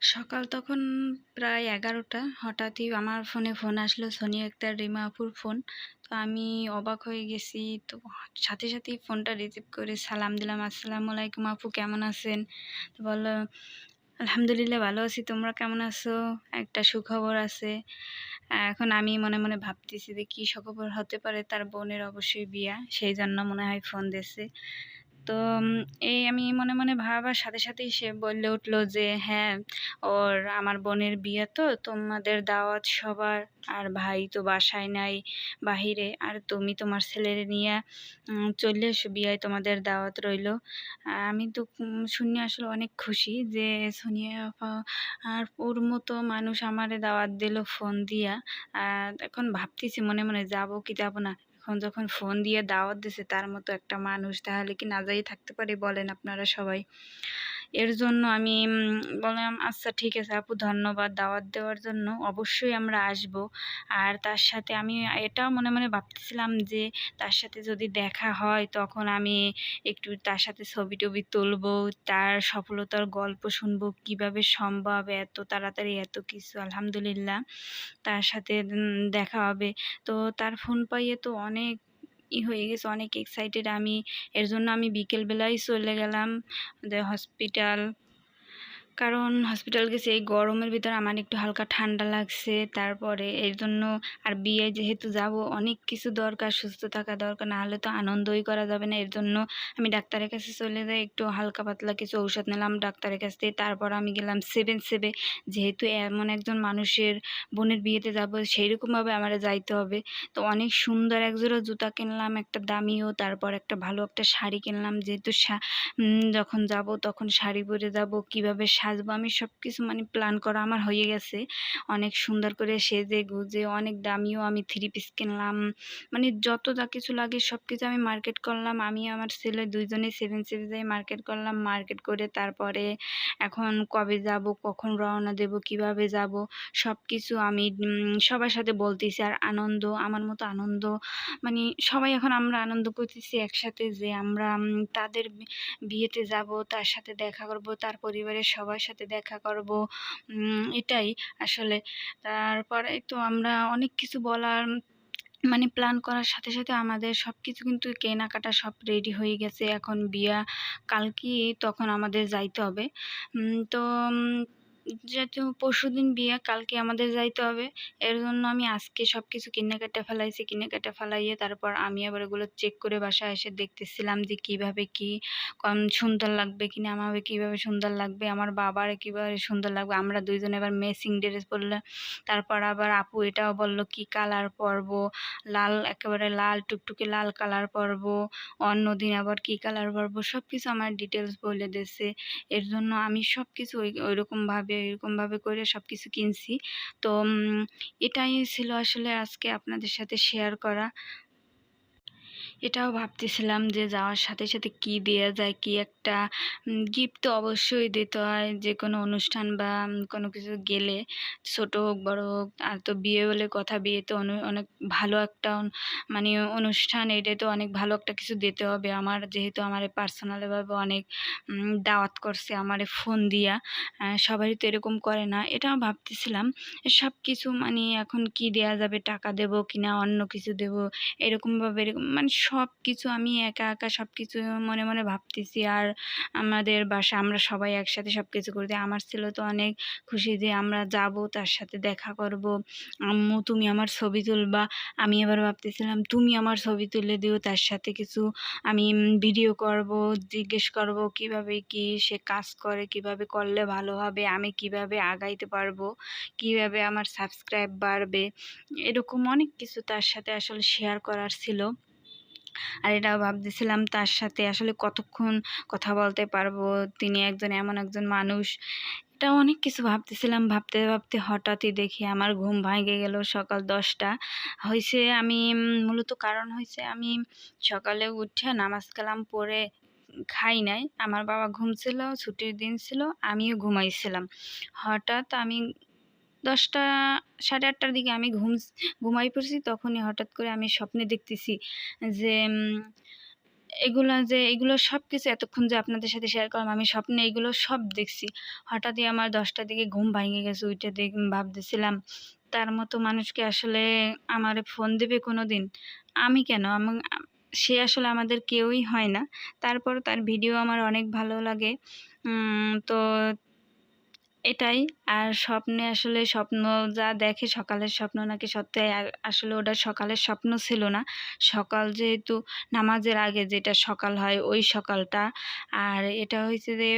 সকাল তখন প্রায় এগারোটা। হঠাৎই আমার ফোনে ফোন আসলো, সোনি আক্তার রিমা আপুর ফোন। তো আমি অবাক হয়ে গেছি। তো সাথে সাথেই ফোনটা রিসিভ করে সালাম দিলাম, আসসালামু আলাইকুম আপু, কেমন আছেন? তো বলল, আলহামদুলিল্লাহ, ভালো আছি। তোমরা কেমন আছো? একটা সুখবর আছে। এখন আমি মনে মনে ভাবতেছি যে কী সুখবর হতে পারে তার বোনের অবশ্যই বিয়া। সেই জন্য মনে হয় ফোন দিছে তো এই আমি মনে মনে ভাবার সাথে সাথেই সে বললে উঠল যে হ্যাঁ ওর, আমার বোনের বিয়ে তো, তোমাদের দাওয়াত সবার, আর ভাই তো বাসায় নাই বাহিরে, আর তুমি তোমার ছেলের নিয়ে চলে এসো, বিয়ায় তোমাদের দাওয়াত রইল। আমি তো শুনে আসলে অনেক খুশি যে, সোনিয়া আর ওর মতো মানুষ আমারে দাওয়াত দিল, ফোন দিয়া। এখন ভাবতেছি মনে মনে, যাব কি যাব না? এখন যখন ফোন দিয়ে দাওয়াত দিছে, তার মতো একটা মানুষ, তাহলে কি না যাই থাকতে পারে বলেন আপনারা সবাই? এর জন্য আমি বললাম আচ্ছা ঠিক আছে আপু, ধন্যবাদ দাওয়াত দেওয়ার জন্য। অবশ্যই আমরা আসব। আর তার সাথে আমি এটাও মনে মনে ভাবতেছিলাম যে, তার সাথে যদি দেখা হয়, তখন আমি একটু তার সাথে ছবি টবি তুলব, তার সফলতার গল্প শুনব, কীভাবে সম্ভব, এত তাড়াতাড়ি এত কিছু, আলহামদুলিল্লাহ। তার সাথে দেখা হবে। তো তার ফোন পাইয়ে তো অনেক ই হয়ে গেছে অনেক এক্সাইটেড আমি। এর জন্য আমি বিকেলবেলায় চলে গেলাম হসপিটাল কারণ হসপিটাল গেছি, এই গরমের ভিতর আমার একটু হালকা ঠান্ডা লাগছে। তারপরে এর জন্য আর বিয়ে যেহেতু যাব, অনেক কিছু দরকার, সুস্থ থাকা দরকার, না হলে তো আনন্দই করা যাবে না। এর জন্য আমি ডাক্তারের কাছে চলে যাই, একটু হালকা পাতলা কিছু ঔষধ নিলাম ডাক্তারের কাছ থেকে। তারপর আমি গেলাম সেভেন সেভে যেহেতু এমন একজন মানুষের বোনের বিয়েতে যাব সেই রকমভাবে আমার যাইতে হবে। তো অনেক সুন্দর একজোড়া জুতা কিনলাম, একটা দামিও, তারপর একটা ভালো একটা শাড়ি কিনলাম। যেহেতু যখন যাব তখন শাড়ি পরে যাব, কীভাবে সাজবো আমি সব কিছু মানে প্ল্যান করা আমার হয়ে গেছে। অনেক সুন্দর করে সেজে গুজে, অনেক দামিও আমি থ্রি পিস কিনলাম। মানে যত যা কিছু লাগে সব কিছু আমি মার্কেট করলাম। আমি আমার ছেলে দুইজনে সেভেন সেভেন যাই মার্কেট করলাম। মার্কেট করে তারপরে এখন কবে যাব, কখন রওনা দেব, কীভাবে যাব সব কিছু আমি সবার সাথে বলতেছি। আর আনন্দ, আমার মতো আনন্দ মানে সবাই এখন আমরা আনন্দ করতেছি একসাথে যে আমরা তাদের বিয়েতে যাব, তার সাথে দেখা করব, তার পরিবারের সবার সবার সাথে দেখা করব। এটাই আসলে। তারপরে তো আমরা অনেক কিছু বলার মানে প্ল্যান করার সাথে সাথে আমাদের সব কিছু কিন্তু কেনাকাটা সব রেডি হয়ে গেছে। এখন বিয়া, কালকে তখন আমাদের যাইতে হবে। তো যেহেতু পরশু দিন বিয়ে, কালকে আমাদের যাইতে হবে। এর জন্য আমি আজকে সব কিছু কিনে কেটে ফেলাইছি কিনে কেটে ফেলাইয়ে তারপর আমি আবার ওগুলো চেক করে বাসায় এসে দেখতেছিলাম যে কীভাবে কি, কম সুন্দর লাগবে কিনা আমাকে কীভাবে সুন্দর লাগবে, আমার বাবার কীভাবে সুন্দর লাগবে, আমরা দুইজনে এবার মেসিং ড্রেস পরলে, তারপর আবার আপু এটাও বলল কি কালার পরবো, লাল, একেবারে লাল, টুকটুকে লাল কালার পরবো অন্য দিন আবার কি কালার পরবো সব কিছু আমার ডিটেলস বলে দিয়েছে। এর জন্য আমি সব কিছু ওই, ওইরকমভাবে এরকমভাবে করে সব কিছু কিনছি। তো এটাই ছিল আসলে আজকে আপনাদের সাথে শেয়ার করা। এটাও ভাবতেছিলাম যে যাওয়ার সাথে সাথে কি দেওয়া যায়, কি একটা গিফট তো অবশ্যই দিতে হয় যে কোনো অনুষ্ঠান বা কোনো কিছু গেলে। ছোট হোক, বড় হোক, আর তো বিয়ে বলে কথা, বিয়ে তো অনেক ভালো একটা মানে অনুষ্ঠান এটা তো অনেক ভালো একটা কিছু দিতে হবে। আমার যেহেতু আমার পার্সোনালিভাবে অনেক দাওয়াত করছে, আমার ফোন দিয়া সবারই তো এরকম করে না। এটাও ভাবতেছিলাম সব কিছু মানে এখন কি দেয়া যাবে, টাকা দেবো কিনা, অন্য কিছু দেবো এরকমভাবে এরকম মানে সব কিছু আমি একা একা সব কিছু মনে মনে ভাবতেছি। আর আমাদের বাসা আমরা সবাই একসাথে সব কিছু করতে আমার ছেলে তো অনেক খুশি যে আমরা যাব, তার সাথে দেখা করব। আম্মু, তুমি আমার ছবি তুলবা। আমি এবার ভাবতেছিলাম, তুমি আমার ছবি তুলে দিও, তার সাথে কিছু আমি ভিডিও করব, জিজ্ঞেস করব কীভাবে কি সে কাজ করে, কীভাবে করলে ভালো হবে, আমি কীভাবে আগাইতে পারব, কীভাবে আমার সাবস্ক্রাইব বাড়বে। এরকম অনেক কিছু তার সাথে আসলে শেয়ার করার ছিল। আর এটাও ভাবতেছিলাম তার সাথে আসলে কতক্ষণ কথা বলতে পারব? তিনি একজন এমন একজন মানুষ। এটা অনেক কিছু ভাবতেছিলাম। ভাবতে ভাবতে হঠাৎই দেখি আমার ঘুম ভাঙে গেল সকাল দশটা। হয়েছে আমি মূলত কারণ হয়েছে আমি সকালে উঠে নামাজ কালাম পড়ে খাই নাই। আমার বাবা ঘুমছিল ছুটির দিন ছিল, আমিও ঘুমাইছিলাম। হঠাৎ আমি দশটা, সাড়ে আটটার দিকে আমি ঘুম, ঘুমাই পড়ছি, তখনই হঠাৎ করে আমি স্বপ্নে দেখতেছি যে এগুলো যে, এগুলো সব কিছু এতক্ষণ যে আপনাদের সাথে শেয়ার করলাম, আমি স্বপ্নে এগুলো সব দেখছি। হঠাৎই আমার দশটার দিকে ঘুম ভাঙে গেছে ওইটা দেখ, ভাবতেছিলাম, তার মতো মানুষকে আসলে আমার ফোন দেবে কোনো দিন আমি কেন? আমি, সে আসলে আমাদের কেউই হয় না। তারপর তার ভিডিও আমার অনেক ভালো লাগে। তো এটাই। আর স্বপ্নে আসলে স্বপ্ন যা দেখে সকালের স্বপ্ন নাকি সত্যি আসলে ওটা সকালের স্বপ্ন ছিল না। সকাল যেহেতু নামাজের আগে যেটা সকাল হয় ওই সকালটা। আর এটা হয়েছে যে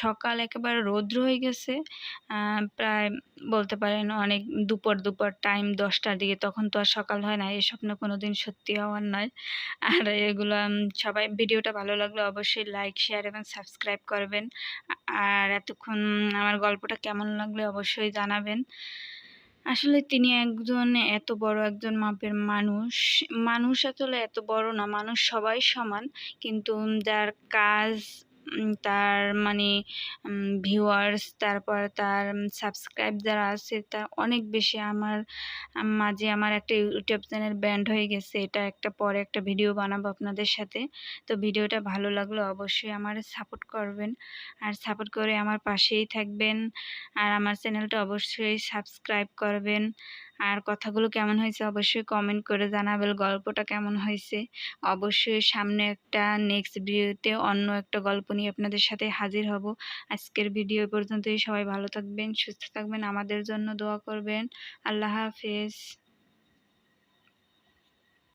সকাল একেবারে রৌদ্র হয়ে গেছে। প্রায় বলতে পারেন অনেক দুপুর দুপুর টাইম দশটার দিকে। তখন তো আর সকাল হয় না, এই স্বপ্ন কোনো দিন সত্যি হওয়ার নয়। আর এগুলো সবাই ভিডিওটা ভালো লাগলে অবশ্যই লাইক, শেয়ার এবং সাবস্ক্রাইব করবেন। আর এতক্ষণ আমার গল্পটা কেমন লাগলে অবশ্যই জানাবেন। আসলে তিনি একজন এত বড় একজন মাপের মানুষ। মানুষ আসলে এত বড় না, মানুষ সবাই সমান। কিন্তু যার কাজ তার মানে ভিউয়ার্স তারপর তার সাবস্ক্রাইব যারা আছে তা অনেক বেশি আমার মাঝে আমার একটা ইউটিউব চ্যানেল ব্যান্ড হয়ে গেছে। এটা একটা পরে একটা ভিডিও বানাবো আপনাদের সাথে। তো ভিডিওটা ভালো লাগল অবশ্যই আমার সাপোর্ট করবেন। আর সাপোর্ট করে আমার পাশেই থাকবেন। আর আমার চ্যানেলটা অবশ্যই সাবস্ক্রাইব করবেন। আর কথাগুলো কেমন হয়েছে অবশ্যই কমেন্ট করে জানাবেন গল্পটা কেমন হয়েছে? অবশ্যই সামনে একটা নেক্সট ভিডিওতে অন্য একটা গল্প নিয়ে আপনাদের সাথে হাজির হব। আজকের ভিডিও পর্যন্তই সবাই ভালো থাকবেন, সুস্থ থাকবেন, আমাদের জন্য দোয়া করবেন। আল্লাহ হাফেজ।